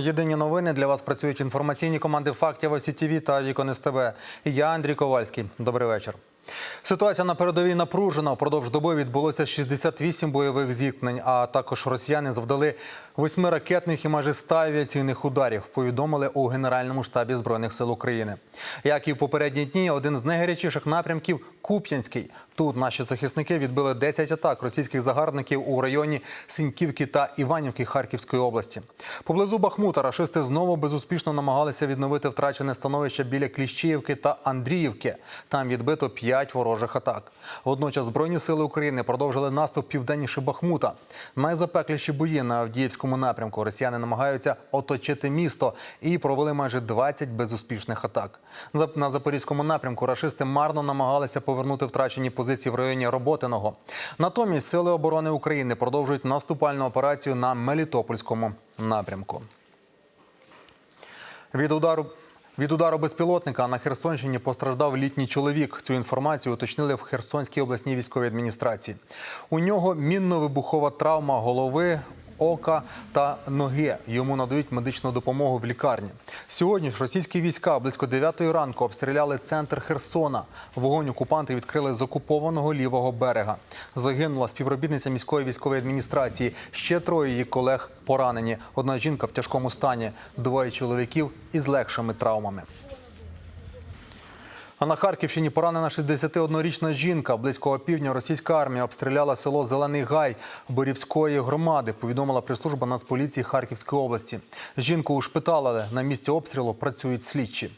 Єдині новини для вас працюють інформаційні команди фактів ОСІТІВІ та Вікон СТБ. І Я Андрій Ковальський. Добрий вечір. Ситуація на передовій напружена. Впродовж доби відбулося 68 бойових зіткнень, а також росіяни завдали восьми ракетних і майже 100 авіаційних ударів. Повідомили у Генеральному штабі збройних сил України. Як і в попередні дні, один з найгарячіших напрямків Куп'янський. Тут наші захисники відбили 10 атак російських загарбників у районі Синьківки та Іванівки Харківської області. Поблизу Бахмута рашисти знову безуспішно намагалися відновити втрачене становище біля Кліщіївки та Андріївки. Там відбито 5 ворожих атак. Водночас Збройні сили України продовжили наступ південніше Бахмута. Найзапекліші бої на Авдіївському напрямку. Росіяни намагаються оточити місто і провели майже 20 безуспішних атак. На запорізькому напрямку рашисти марно намагалися повернути втрачені позиції в районі Роботиного. Натомість сили оборони України продовжують наступальну операцію на Мелітопольському напрямку. Від удару від удару безпілотника на Херсонщині постраждав літній чоловік. Цю інформацію уточнили в Херсонській обласній військовій адміністрації. У нього мінно-вибухова травма голови. Ока та ноги йому надають медичну допомогу в лікарні. Сьогодні ж російські війська близько 9 ранку обстріляли центр Херсона. Вогонь окупанти відкрили з окупованого лівого берега. Загинула співробітниця міської військової адміністрації. Ще троє її колег поранені. Одна жінка в тяжкому стані, двоє чоловіків із легшими травмами. А на Харківщині поранена 61-річна жінка. Близького півдня російська армія обстріляла село Зелений Гай Борівської громади. Повідомила прес-служба Нацполіції Харківської області. Жінку ушпиталили. На місці обстрілу працюють слідчі.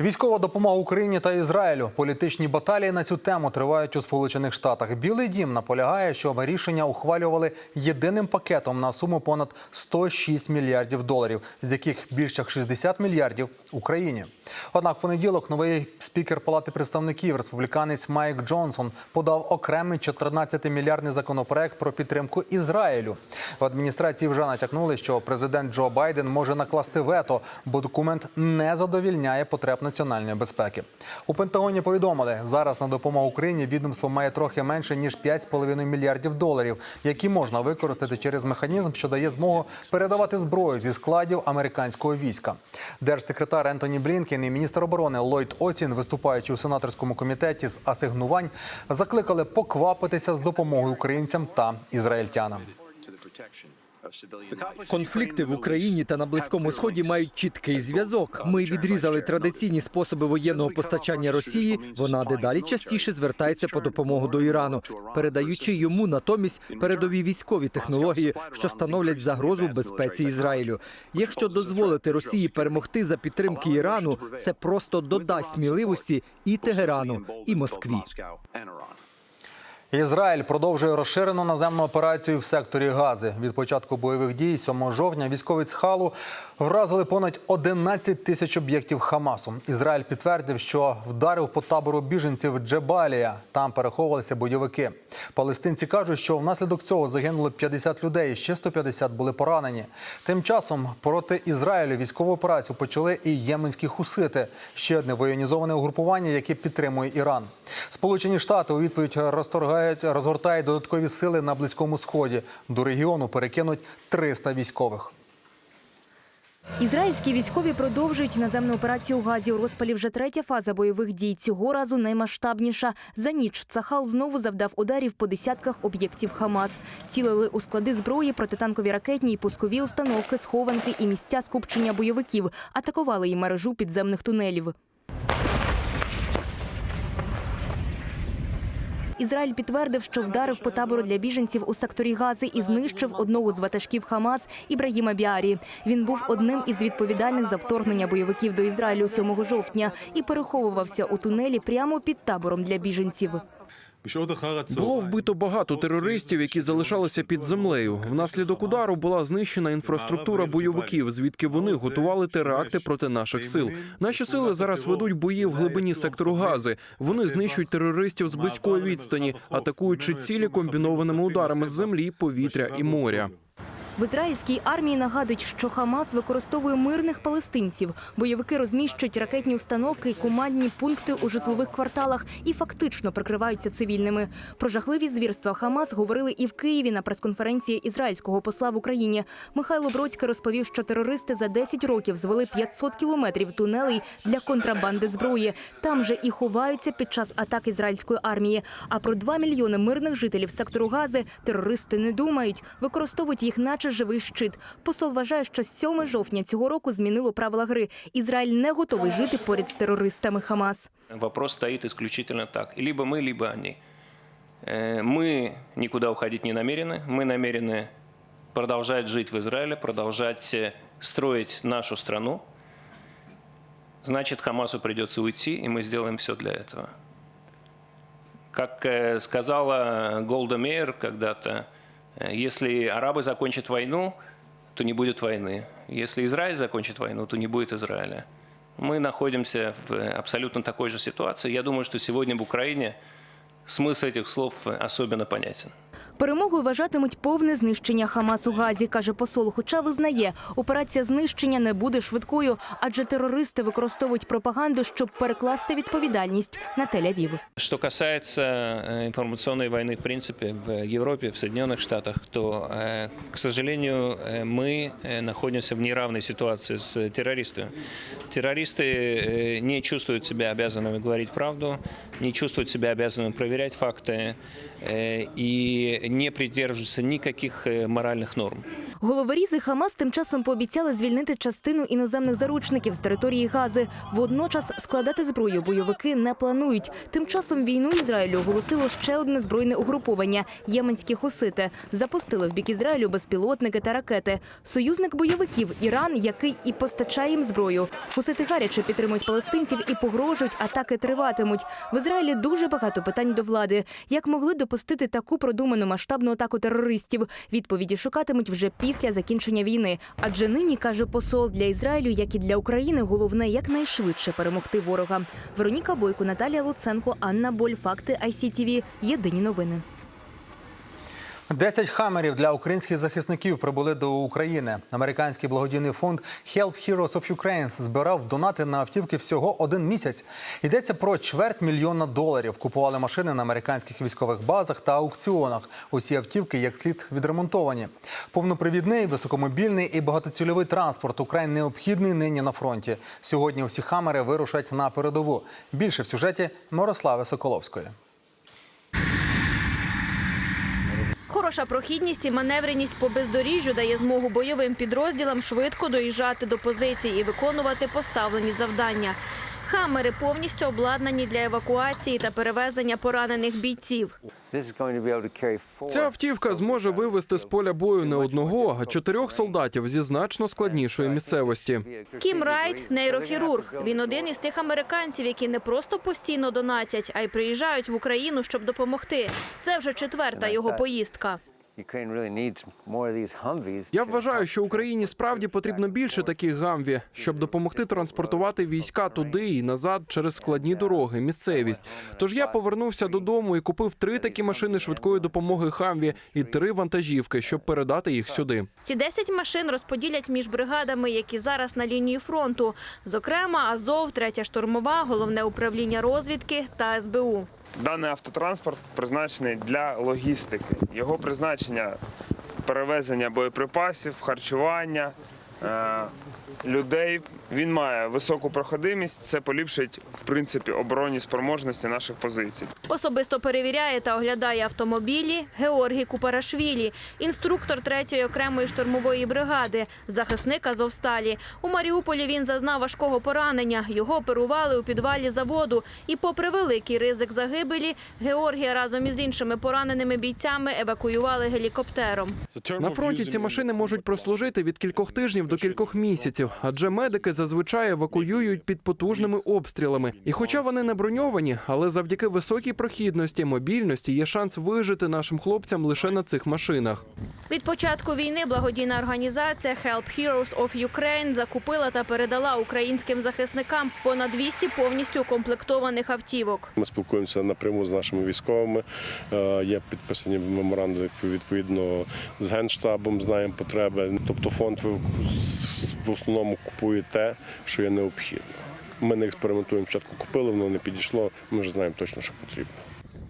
Військова допомога Україні та Ізраїлю. Політичні баталії на цю тему тривають у Сполучених Штатах. Білий дім наполягає, щоб рішення ухвалювали єдиним пакетом на суму понад 106 мільярдів доларів, з яких більше як 60 мільярдів Україні. Однак в понеділок новий спікер Палати представників, республіканець Майк Джонсон, подав окремий 14-мільярдний законопроект про підтримку Ізраїлю. В адміністрації вже натякнули, що президент Джо Байден може накласти вето, бо документ не задовільняє потреб національної безпеки. У Пентагоні повідомили, зараз на допомогу Україні відомство має трохи менше ніж 5,5 мільярдів доларів, які можна використати через механізм, що дає змогу передавати зброю зі складів американського війська. Держсекретар Ентоні Блінкен і міністр оборони Ллойд Осін, виступаючи у сенаторському комітеті з асигнувань, закликали поквапитися з допомогою українцям та ізраїльтянам. Конфлікти в Україні та на Близькому Сході мають чіткий зв'язок. Ми відрізали традиційні способи воєнного постачання Росії. Вона дедалі частіше звертається по допомогу до Ірану, передаючи йому натомість передові військові технології, що становлять загрозу безпеці Ізраїлю. Якщо дозволити Росії перемогти за підтримки Ірану, це просто додасть сміливості і Тегерану, і Москві. Ізраїль продовжує розширену наземну операцію в секторі Гази. Від початку бойових дій 7 жовтня військові Цхалу вразили понад 11 тисяч об'єктів Хамасу. Ізраїль підтвердив, що вдарив по табору біженців Джебалія. Там переховувалися бойовики. Палестинці кажуть, що внаслідок цього загинули 50 людей, ще 150 були поранені. Тим часом проти Ізраїлю військову операцію почали і єменські хусити. Ще одне воєнізоване угрупування, яке підтримує Іран. Сполучені Штати у відповідь розторгають, розгортають додаткові сили на близькому сході. До регіону перекинуть 300 військових. Ізраїльські військові продовжують наземну операцію у Газі. У розпалі вже третя фаза бойових дій. Цього разу наймасштабніша. За ніч Цахал знову завдав ударів по десятках об'єктів Хамас. Цілили у склади зброї, протитанкові ракетні і пускові установки, схованки і місця скупчення бойовиків. Атакували і мережу підземних тунелів. Ізраїль підтвердив, що вдарив по табору для біженців у секторі Гази і знищив одного з ватажків Хамас Ібрагіма Біарі. Він був одним із відповідальних за вторгнення бойовиків до Ізраїлю 7 жовтня і переховувався у тунелі прямо під табором для біженців. Було вбито багато терористів, які залишалися під землею. Внаслідок удару була знищена інфраструктура бойовиків, звідки вони готували теракти проти наших сил. Наші сили зараз ведуть бої в глибині сектору Гази. Вони знищують терористів з близької відстані, атакуючи цілі комбінованими ударами з землі, повітря і моря. В ізраїльській армії нагадують, що Хамас використовує мирних палестинців. Бойовики розміщують ракетні установки і командні пункти у житлових кварталах і фактично прикриваються цивільними. Про жахливі звірства Хамас говорили і в Києві на прес-конференції ізраїльського посла в Україні. Михайло Бродський розповів, що терористи за 10 років звели 500 кілометрів тунелей для контрабанди зброї. Там же і ховаються під час атак ізраїльської армії. А про 2 мільйони мирних жителів сектору Гази терористи не думають, використовують їх, наче живий щит. Посол вважає, що 7 жовтня цього року змінило правила гри. Ізраїль не готовий жити поряд з терористами Хамас. Вопрос стоит исключительно так. Либо мы, либо они. Э, Мы никуда уходить не намерены. Мы намерены продолжать жить в Израиле, продолжать э, строить нашу страну. Значит, Хамасу придется уйти, и мы сделаем все для этого. Как э, сказала Голда Меир когда-то, э, если арабы закончат войну, то не будет войны. Если Израиль закончит войну, то не будет Израиля. Мы находимся в абсолютно такой же ситуации. Я думаю, что сегодня в Украине смысл этих слов особенно понятен. Перемогою вважатимуть повне знищення Хамас у Газі, каже посол. Хоча визнає, операція знищення не буде швидкою, адже терористи використовують пропаганду, щоб перекласти відповідальність на Тель-Авів. Что касается э, информационной войны, в принципе, в Европе, в Соединенных Штатах, то, э, к сожалению, э, мы э, находимся в неравной ситуации с террористами. Террористы э, не чувствуют себя обязанными говорить правду, не чувствуют себя обязанными проверять факты э, и не придерживаются никаких э, моральных норм. Головорізи Хамас тим часом пообіцяли звільнити частину іноземних заручників з території Гази. Водночас складати зброю бойовики не планують. Тим часом війну Ізраїлю оголосило ще одне збройне угруповання – єменські хусити. Запустили в бік Ізраїлю безпілотники та ракети. Союзник бойовиків – Іран, який і постачає їм зброю. Хусити гаряче підтримують палестинців і погрожують, атаки триватимуть. В Ізраїлі дуже багато питань до влади. Як могли допустити таку продуману масштабну атаку терористів? Відповіді шукатимуть вже після закінчення війни. Адже нині, каже посол, для Ізраїлю, як і для України, головне якнайшвидше перемогти ворога. Вероніка Бойко, Наталія Луценко, Анна Боль. Факти ICTV. Єдині новини. 10 хамерів для українських захисників прибули до України. Американський благодійний фонд Help Heroes of Ukraine збирав донати на автівки всього один місяць. Йдеться про чверть мільйона доларів. Купували машини на американських військових базах та аукціонах. Усі автівки як слід відремонтовані. Повнопривідний, високомобільний і багатоцільовий транспорт украй необхідний нині на фронті. Сьогодні усі хамери вирушать на передову. Більше в сюжеті Мирослави Соколовської. Хороша прохідність і маневреність по бездоріжжю дає змогу бойовим підрозділам швидко доїжджати до позицій і виконувати поставлені завдання. Хамери повністю обладнані для евакуації та перевезення поранених бійців. Ця автівка зможе вивезти з поля бою не одного, а чотирьох солдатів зі значно складнішої місцевості. Кім Райт – нейрохірург. Він один із тих американців, які не просто постійно донатять, а й приїжджають в Україну, щоб допомогти. Це вже четверта його поїздка. Я вважаю, що Україні справді потрібно більше таких гамві, щоб допомогти транспортувати війська туди і назад через складні дороги, місцевість. Тож я повернувся додому і купив три такі машини швидкої допомоги хамві і три вантажівки, щоб передати їх сюди. Ці 10 машин розподілять між бригадами, які зараз на лінії фронту. Зокрема, Азов, третя штурмова, головне управління розвідки та СБУ. Даний автотранспорт призначений для логістики. Його призначення перевезення боєприпасів, харчування людей. Він має високу проходимість. Це поліпшить в принципі оборонні спроможності наших позицій. Особисто перевіряє та оглядає автомобілі Георгій Купарашвілі, інструктор 3-ї окремої штурмової бригади, захисник Азовсталі. У Маріуполі він зазнав важкого поранення. Його оперували у підвалі заводу. І, попри великий ризик загибелі, Георгія разом із іншими пораненими бійцями евакуювали гелікоптером. На фронті ці машини можуть прослужити від кількох тижнів до кількох місяців, адже медики зазвичай евакуюють під потужними обстрілами. І хоча вони не броньовані, але завдяки високій прохідності, мобільності є шанс вижити нашим хлопцям лише на цих машинах. Від початку війни благодійна організація Help Heroes of Ukraine закупила та передала українським захисникам понад 200 повністю укомплектованих автівок. Ми спілкуємося напряму з нашими військовими. Е, Є підписані меморандуми відповідно з генштабом, знаємо потреби. Тобто фонд в основному купує те, що є необхідно. Ми не експериментуємо. Спочатку купили, воно не підійшло. Ми вже знаємо точно, що потрібно.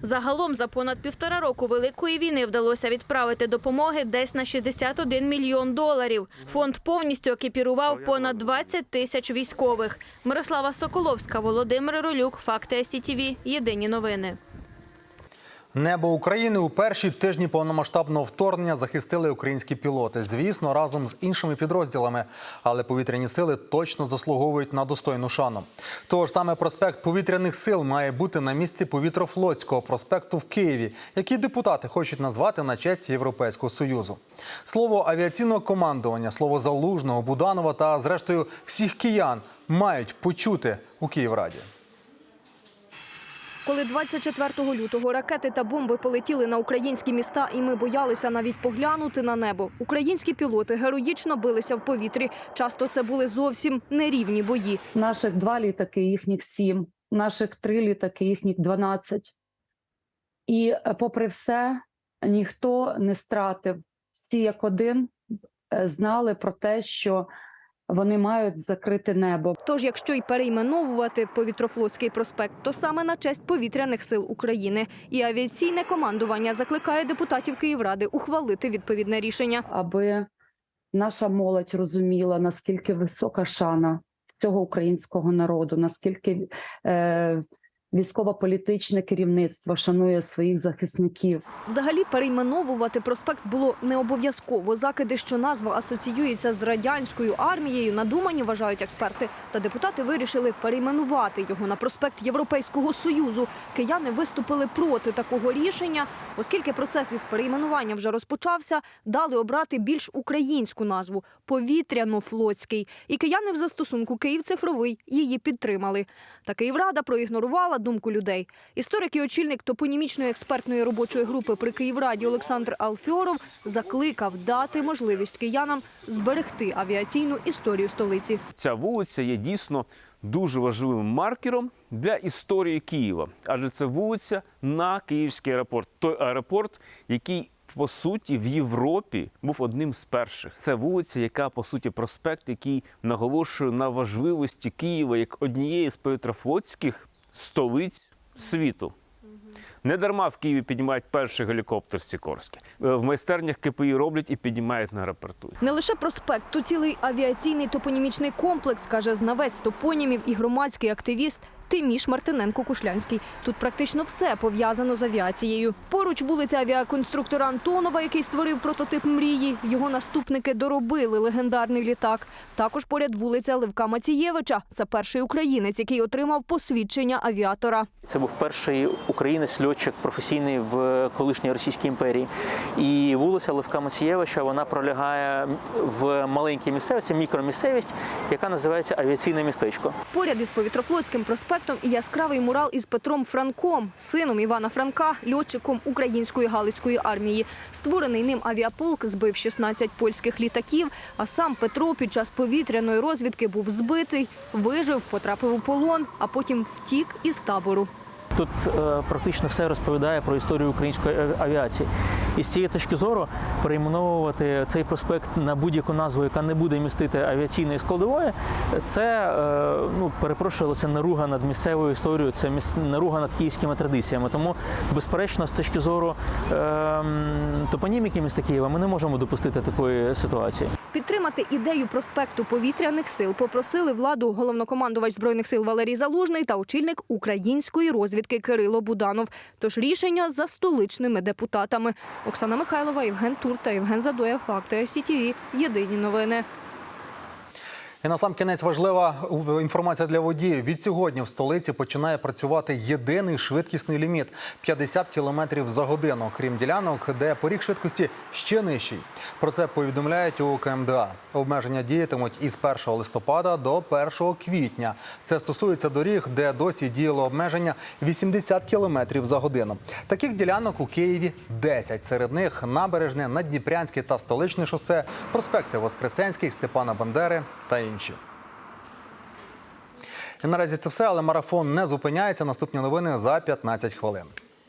Загалом за понад півтора року великої війни вдалося відправити допомоги десь на 61 мільйон доларів. Фонд повністю екіпірував понад 20 тисяч військових. Мирослава Соколовська, Володимир Ролюк, Факти СІТВ. Єдині новини. Небо України у перші тижні повномасштабного вторгнення захистили українські пілоти. Звісно, разом з іншими підрозділами, але повітряні сили точно заслуговують на достойну шану. Тож саме проспект повітряних сил має бути на місці повітрофлотського проспекту в Києві, який депутати хочуть назвати на честь Європейського союзу. Слово авіаційного командування, слово залужного, Буданова та, зрештою, всіх киян мають почути у Київраді. Коли 24 лютого ракети та бомби полетіли на українські міста, і ми боялися навіть поглянути на небо, українські пілоти героїчно билися в повітрі. Часто це були зовсім нерівні бої. Наших два літаки, їхніх сім, наших три літаки, їхніх 12. І попри все, ніхто не стратив. Всі як один е, знали про те, що вони мають закрити небо. Тож, якщо й перейменовувати повітрофлотський проспект, то саме на честь повітряних сил України. І авіаційне командування закликає депутатів Київради ухвалити відповідне рішення. аби наша молодь розуміла, наскільки висока шана цього українського народу, наскільки е, військово-політичне керівництво шанує своїх захисників. Взагалі перейменовувати проспект було не обов'язково. Закиди, що назва асоціюється з радянською армією, надумані вважають експерти. Та депутати вирішили перейменувати його на проспект Європейського союзу. Кияни виступили проти такого рішення, оскільки процес із перейменування вже розпочався. Дали обрати більш українську назву повітряно-флотський. І кияни в застосунку Київ цифровий її підтримали. Та Київрада проігнорувала думку людей. Історик і очільник топонімічної експертної робочої групи при Київраді Олександр Алфьоров закликав дати можливість киянам зберегти авіаційну історію столиці. Ця вулиця є дійсно дуже важливим маркером для історії Києва, адже це вулиця на Київський аеропорт, той аеропорт, який по суті в Європі був одним з перших. Це вулиця, яка по суті проспект, який наголошує на важливості Києва як однієї з повітрофлотських столиць світу. Не дарма в Києві піднімають перший гелікоптер Сікорський. Е, В майстернях КПІ роблять і піднімають на аеропорту. Не лише проспект, то цілий авіаційний топонімічний комплекс, каже знавець топонімів і громадський активіст Тиміш Мартиненко Кушлянський. Тут практично все пов'язано з авіацією. Поруч вулиця авіаконструктора Антонова, який створив прототип мрії. Його наступники доробили легендарний літак. Також поряд вулиця Левка Мацієвича. Це перший українець, який отримав посвідчення авіатора. Це був перший українець льотчик професійний в колишній Російській імперії. І вулиця Левка Мацієвича вона пролягає в маленькій місцевості, мікромісцевість, яка називається авіаційне містечко. Поряд із повітрофлотським проспектом і яскравий мурал із Петром Франком, сином Івана Франка, льотчиком української галицької армії. Створений ним авіаполк збив 16 польських літаків. А сам Петро під час повітряної розвідки був збитий, вижив, потрапив у полон, а потім втік із табору. Тут е, практично все розповідає про історію української авіації. І з цієї точки зору перейменовувати цей проспект на будь-яку назву, яка не буде містити авіаційної складової, це е, ну перепрошую, це наруга над місцевою історією, це наруга над київськими традиціями. Тому, безперечно, з точки зору е, м, топоніміки міста Києва, ми не можемо допустити такої ситуації. Підтримати ідею проспекту повітряних сил попросили владу головнокомандувач збройних сил Валерій Залужний та очільник української розвідки Кирило Буданов. Тож рішення за столичними депутатами. Оксана Михайлова, Євген Тур та Євген Задоя. Факти СІТІВІ. Єдині новини. І на сам кінець важлива інформація для водіїв. Від сьогодні в столиці починає працювати єдиний швидкісний ліміт 50 км за годину, крім ділянок, де поріг швидкості ще нижчий. Про це повідомляють у КМДА. Обмеження діятимуть із 1 листопада до 1 квітня. Це стосується доріг, де досі діяло обмеження 80 км за годину. Таких ділянок у Києві 10. Серед них набережне, Надніпрянське та столичне шосе, проспекти Воскресенський, Степана Бандери та інші. Наразі це все, але марафон не зупиняється. Наступні новини за 15 хвилин.